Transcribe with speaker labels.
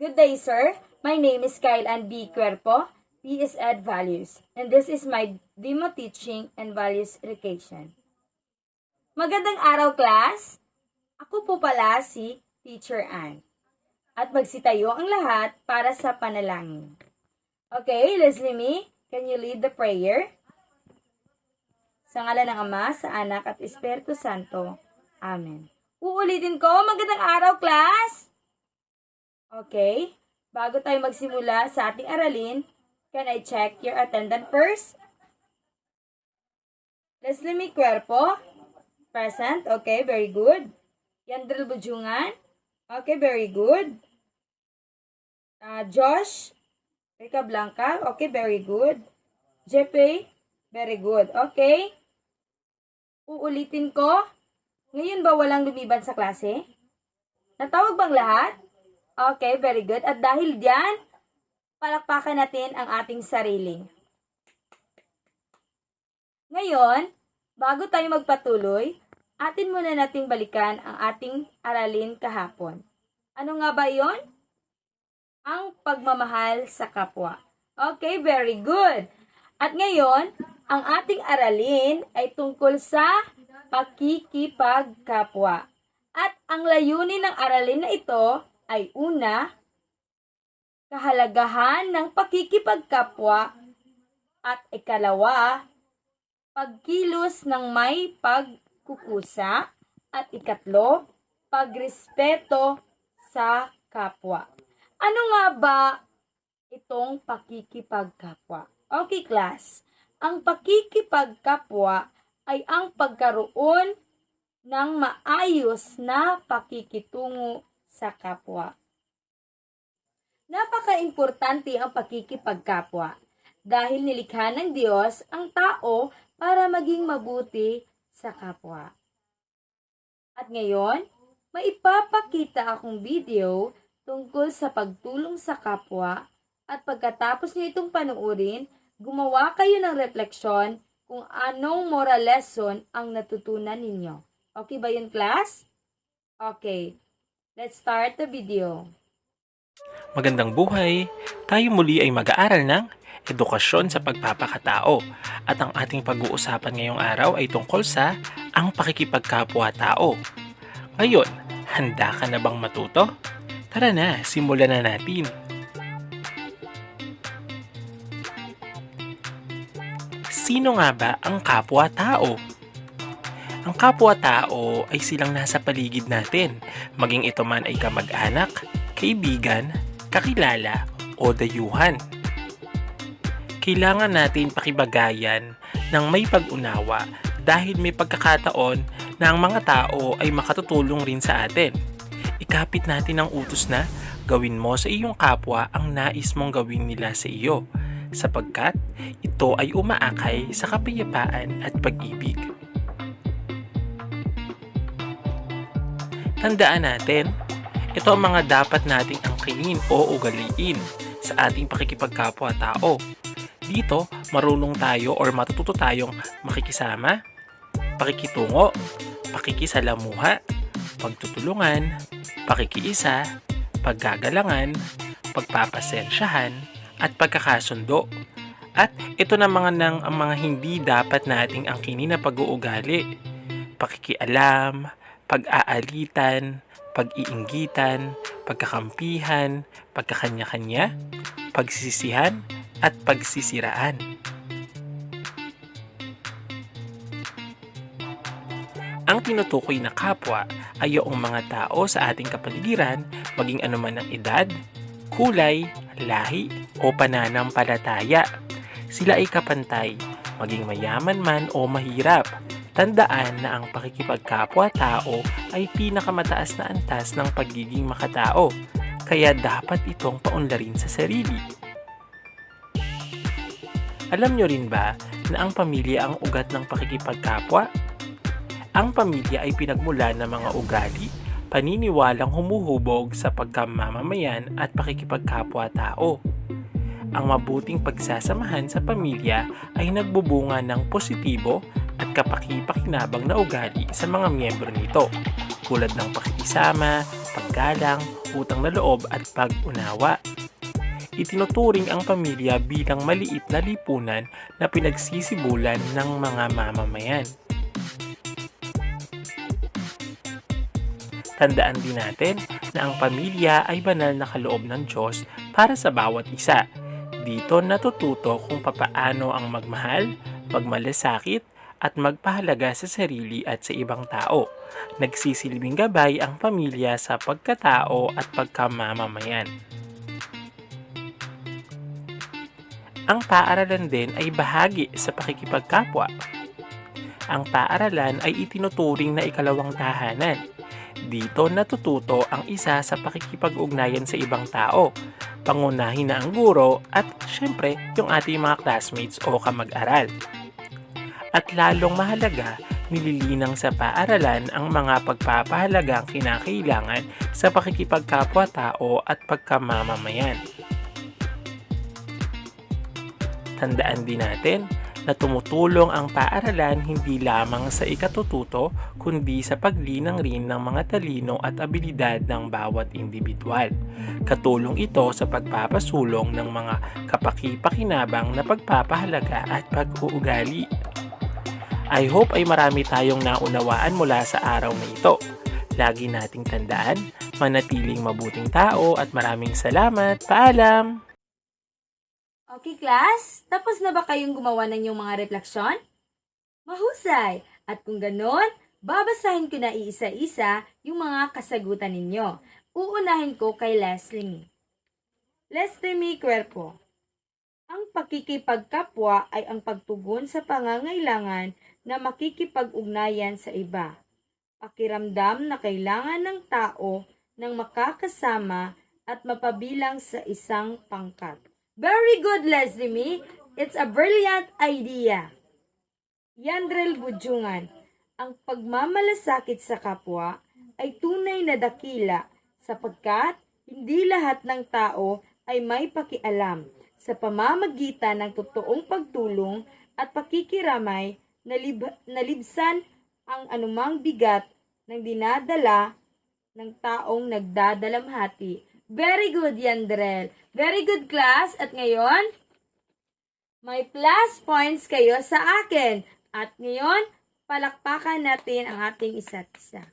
Speaker 1: Good day, sir. My name is Kyle B. Cuerpo, P is Ed Values, and this is my demo teaching and values education. Magandang araw, class! Ako po pala si Teacher Ann. At magsitayo ang lahat para sa panalangin. Okay, Leslie me, can you lead the prayer? Sa ngala ng Ama, sa Anak at Espiritu Santo. Amen. Uulitin ko, magandang araw, class! Okay, bago tayo magsimula sa ating aralin, can I check your attendance first? Leslie Mi Cuerpo, present. Okay, very good. Yandril Bujungan, okay, very good. Ah, Josh, Rica Blanca, okay, very good. JP, very good. Okay. Uulitin ko, ngayon ba walang lumiban sa klase? Natawag bang lahat? Okay, very good. At dahil diyan, palakpakan natin ang ating sarili. Ngayon, bago tayo magpatuloy, atin muna nating balikan ang ating aralin kahapon. Ano nga ba yon? Ang pagmamahal sa kapwa. Okay, very good. At ngayon, ang ating aralin ay tungkol sa pakikipagkapwa. At ang layunin ng aralin na ito ay una, kahalagahan ng pakikipagkapwa at ikalawa, pagkilos ng may pagkukusa at ikatlo, pagrespeto sa kapwa. Ano nga ba itong pakikipagkapwa? Okay, class. Ang pakikipagkapwa ay ang pagkaroon ng maayos na pakikitungo sa kapwa. Napaka-importante ang pakikipagkapwa dahil nilikha ng Diyos ang tao para maging mabuti sa kapwa. At ngayon, may ipapakita akong video tungkol sa pagtulong sa kapwa at pagkatapos niyo itong panuorin, gumawa kayo ng refleksyon kung anong moral lesson ang natutunan ninyo. Okay ba yun, class? Okay. Let's start the video.
Speaker 2: Magandang buhay! Tayo muli ay mag-aaral ng edukasyon sa pagpapakatao at ang ating pag-uusapan ngayong araw ay tungkol sa ang pakikipagkapwa-tao. Ngayon, handa ka na bang matuto? Tara na, simulan na natin. Sino nga ba ang kapwa-tao? Ang kapwa-tao ay silang nasa paligid natin, maging ito man ay kamag-anak, kaibigan, kakilala o dayuhan. Kailangan natin pakibagayan ng may pag-unawa dahil may pagkakataon na ang mga tao ay makatutulong rin sa atin. Ikapit natin ang utos na gawin mo sa iyong kapwa ang nais mong gawin nila sa iyo sapagkat ito ay umaakay sa kapayapaan at pag-ibig. Tandaan natin, ito ang mga dapat nating angkinin o ugaliin sa ating pakikipagkapwa-tao. Dito, marunong tayo or matututo tayong makikisama, pakikitungo, pakikisalamuha, pagtutulungan, pakikiisa, paggagalangan, pagpapasensyahan, at pagkakasundo. At ito na mga nang ang mga hindi dapat nating angkinin na pag-uugali. Pakikialam, pag-aalitan, pag-iinggitan, pagkakampihan, pagkakanya-kanya, pagsisisihan, at pagsisiraan. Ang tinutukoy na kapwa ay yung mga tao sa ating kapaligiran, maging anuman ang edad, kulay, lahi, o pananampalataya. Sila ay kapantay, maging mayaman man o mahirap. Tandaan na ang pakikipagkapwa-tao ay pinakamataas na antas ng pagiging makatao, kaya dapat itong paunlarin sa sarili. Alam nyo rin ba na ang pamilya ang ugat ng pakikipagkapwa? Ang pamilya ay pinagmula ng mga ugali, paniniwalang humuhubog sa pagkamamamayan at pakikipagkapwa-tao. Ang mabuting pagsasamahan sa pamilya ay nagbubunga ng positibo at kapaki-pakinabang na ugali sa mga miyembro nito, tulad ng pakikisama, paggalang, utang na loob at pag-unawa. Itinuturing ang pamilya bilang maliit na lipunan na pinagsisibulan ng mga mamamayan. Tandaan din natin na ang pamilya ay banal na kaloob ng Diyos para sa bawat isa. Dito natututo kung papaano ang magmahal, magmalasakit, at magpahalaga sa sarili at sa ibang tao. Nagsisilbing gabay ang pamilya sa pagkatao at pagkamamamayan. Ang paaralan din ay bahagi sa pakikipagkapwa. Ang paaralan ay itinuturing na ikalawang tahanan. Dito natututo ang isa sa pakikipag-ugnayan sa ibang tao, pangunahin na ang guro at syempre yung ating mga classmates o kamag-aral. At lalong mahalaga, nililinang sa paaralan ang mga pagpapahalagang kinakailangan sa pakikipagkapwa-tao at pagkamamamayan. Tandaan din natin na tumutulong ang paaralan hindi lamang sa ikatututo kundi sa paglinang rin ng mga talino at abilidad ng bawat individual. Katulong ito sa pagpapasulong ng mga kapaki-pakinabang na pagpapahalaga at pag-uugali. I hope ay marami tayong naunawaan mula sa araw na ito. Lagi nating tandaan, manatiling mabuting tao at maraming salamat. Paalam!
Speaker 1: Okay, class? Tapos na ba kayong gumawa ng inyong mga refleksyon? Mahusay! At kung ganon, babasahin ko na iisa-isa yung mga kasagutan ninyo. Uunahin ko kay Leslie Me. Leslie Me Cuerpo. Ang pakikipagkapwa ay ang pagtugon sa pangangailangan na makikipag-ugnayan sa iba. Pakiramdam na kailangan ng tao ng makakasama at mapabilang sa isang pangkat. Very good, Leslie Me. It's a brilliant idea. Yandrel Budjungan, ang pagmamalasakit sa kapwa ay tunay na dakila sapagkat hindi lahat ng tao ay may pakialam sa pamamagitan ng totoong pagtulong at pakikiramay nalib, nalibsan ang anumang bigat ng dinadala ng taong nagdadalamhati. Very good, Yandrel. Very good, class. At ngayon, may plus points kayo sa akin. At ngayon, palakpakan natin ang ating isa't isa.